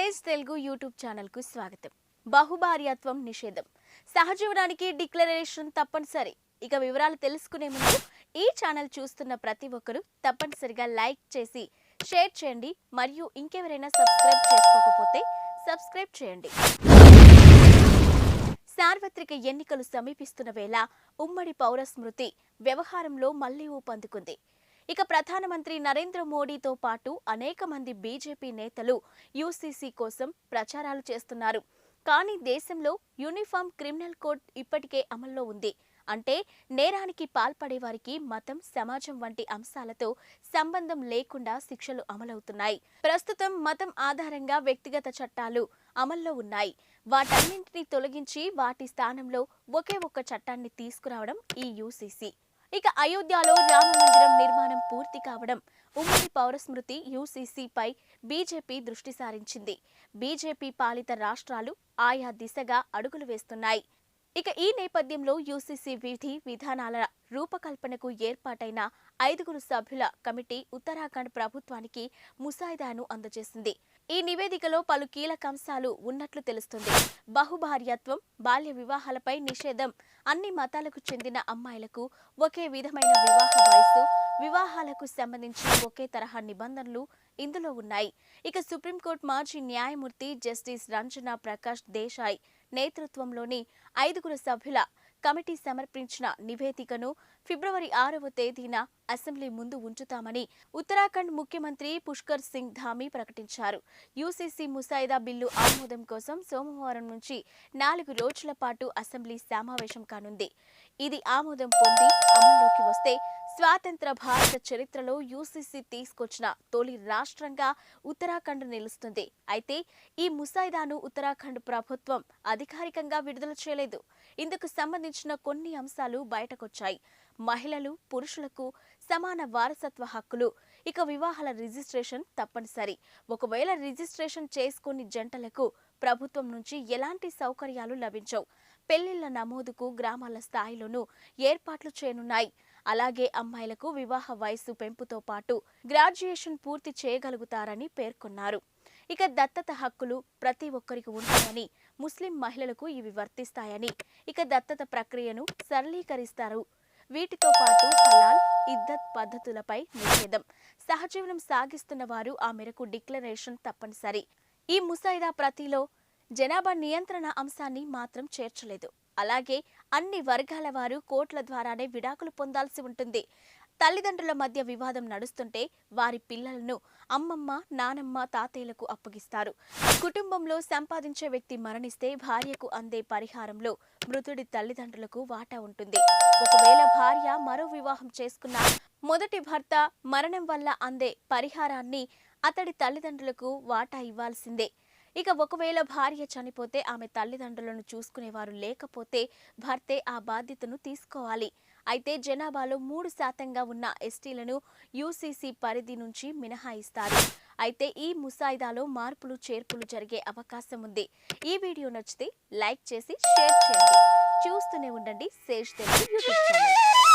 Space Telugu YouTube ఛానల్కు స్వాగతం. బహుభార్యాత్వం నిషేధం. సహజీవనానికి డిక్లరేషన్ తప్పనిసరి. ఇక వివరాలు తెలుసుకునే ముందు ఈ ఛానల్ చూస్తున్న ప్రతి ఒక్కరూ తప్పనిసరిగా లైక్ చేసి షేర్ చేయండి. మరియు ఇంకెవరైనా సబ్స్క్రైబ్ చేసుకోకపోతే సబ్స్క్రైబ్ చేయండి. సార్వత్రిక ఎన్నికలు సమీపిస్తున్న వేళ ఉమ్మడి పౌర స్మృతి వ్యవహారంలో మళ్ళీ ఊపందుకుంది. ఇక ప్రధానమంత్రి నరేంద్ర మోడీతో పాటు అనేక మంది బీజేపీ నేతలు యూసీసీ కోసం ప్రచారాలు చేస్తున్నారు. కానీ దేశంలో యూనిఫామ్ క్రిమినల్ కోడ్ ఇప్పటికే అమల్లో ఉంది. అంటే నేరానికి పాల్పడే వారికి మతం సమాజం వంటి అంశాలతో సంబంధం లేకుండా శిక్షలు అమలవుతున్నాయి. ప్రస్తుతం మతం ఆధారంగా వ్యక్తిగత చట్టాలు అమల్లో ఉన్నాయి. వాటన్నింటినీ తొలగించి వాటి స్థానంలో ఒకే ఒక్క చట్టాన్ని తీసుకురావడం ఈ యూసీసీ. ఇక అయోధ్యలో రామ మందిరం నిర్మాణం పూర్తి కావడం ఉమ్మడి పౌరస్మృతి యూసీసీపై బీజేపీ దృష్టి సారించింది. బీజేపీ పాలిత రాష్ట్రాలు ఆయా దిశగా అడుగులు వేస్తున్నాయి. ఇక ఈ నేపథ్యంలో యూసీసీ విధి విధానాల రూపకల్పనకు ఏర్పాటైన ఐదుగురు సభ్యుల కమిటీ ఉత్తరాఖండ్ ప్రభుత్వానికి ముసాయిదాను అందజేసింది. ఈ నివేదికలో పలు కీలక అంశాలు ఉన్నట్లు తెలుస్తుంది. బహుభార్యత్వం బాల్య వివాహాలపై నిషేధం అన్ని మతాలకు చెందిన అమ్మాయిలకు ఒకే విధమైన వివాహ వయసు వివాహాలకు సంబంధించి ఒకే తరహా నిబంధనలు ఇందులో ఉన్నాయి. ఇక సుప్రీంకోర్టు మాజీ న్యాయమూర్తి జస్టిస్ రంజనా ప్రకాష్ దేశాయ్ నేతృత్వంలోని ఐదుగురు సభ్యుల కమిటీ సమర్పించిన నివేదికను ఫిబ్రవరి ఆరవ తేదీన అసెంబ్లీ ముందు ఉంచుతామని ఉత్తరాఖండ్ ముఖ్యమంత్రి పుష్కర్ సింగ్ ధామీ ప్రకటించారు. యూసీసీ ముసాయిదా బిల్లు ఆమోదం కోసం సోమవారం నుంచి నాలుగు రోజుల పాటు అసెంబ్లీ సమావేశం కానుంది. ఇది ఆమోదం పొంది అమల్లోకి వస్తే స్వాతంత్ర భారత చరిత్రలో యూసీసీ తీసుకొచ్చిన తొలి రాష్ట్రంగా ఉత్తరాఖండ్ నిలుస్తుంది. అయితే ఈ ముసాయిదాను ఉత్తరాఖండ్ ప్రభుత్వం అధికారికంగా విడుదల చేయలేదు. ఇందుకు సంబంధించిన కొన్ని అంశాలు బయటకొచ్చాయి. మహిళలు పురుషులకు సమాన వారసత్వ హక్కులు. ఇక వివాహాల రిజిస్ట్రేషన్ తప్పనిసరి. ఒకవేళ రిజిస్ట్రేషన్ చేసుకుని జంటలకు ప్రభుత్వం నుంచి ఎలాంటి సౌకర్యాలు లభించవు? పెళ్ళిళ్ళ నమోదుకు గ్రామాల స్థాయిలోనూ ఏర్పాట్లు చేయనున్నాయి. అలాగే అమ్మాయిలకు వివాహ వయస్సు పెంపుతో పాటు గ్రాడ్యుయేషన్ పూర్తి చేయగలుగుతారని పేర్కొన్నారు. ఇక దత్తత హక్కులు ప్రతి ఒక్కరికి ఉంటాయని ముస్లిం మహిళలకు ఇవి వర్తిస్తాయని ఇక దత్తత ప్రక్రియను సరళీకరిస్తారు వీటితో పాటు హలాల్ ఇద్దత్ పద్ధతులపై నిషేధం. సహజీవనం సాగిస్తున్న వారు ఆ మేరకు డిక్లరేషన్ తప్పనిసరి. ఈ ముసాయిదా ప్రతిలో జనాభా నియంత్రణ అంశాన్ని మాత్రం చేర్చలేదు. అలాగే అన్ని వర్గాల వారు కోర్టుల ద్వారానే విడాకులు పొందాల్సి ఉంటుంది. తల్లిదండ్రుల మధ్య వివాదం నడుస్తుంటే వారి పిల్లలను అమ్మమ్మ నానమ్మ తాతయ్యలకు అప్పగిస్తారు. కుటుంబంలో సంపాదించే వ్యక్తి మరణిస్తే భార్యకు అందే పరిహారంలో మృతుడి తల్లిదండ్రులకు వాటా ఉంటుంది. ఒకవేళ భార్య మరో వివాహం చేసుకున్న మొదటి భర్త మరణం వల్ల అందే పరిహారాన్ని అతడి తల్లిదండ్రులకు వాటా ఇవ్వాల్సిందే. ఇక ఒకవేళ భార్య చనిపోతే ఆమె తల్లిదండ్రులను చూసుకునేవారు లేకపోతే భర్తే ఆ బాధ్యతను తీసుకోవాలి. అయితే జనాభాలో మూడు శాతంగా ఉన్న ఎస్టీలను యూసీసీ పరిధి నుంచి మినహాయిస్తారు. అయితే ఈ ముసాయిదాలో మార్పులు చేర్పులు జరిగే అవకాశం ఉంది. ఈ వీడియో నచ్చితే లైక్ చేసి షేర్ చేయండి. చూస్తూనే ఉండండి. Sage Telugu YouTube channel.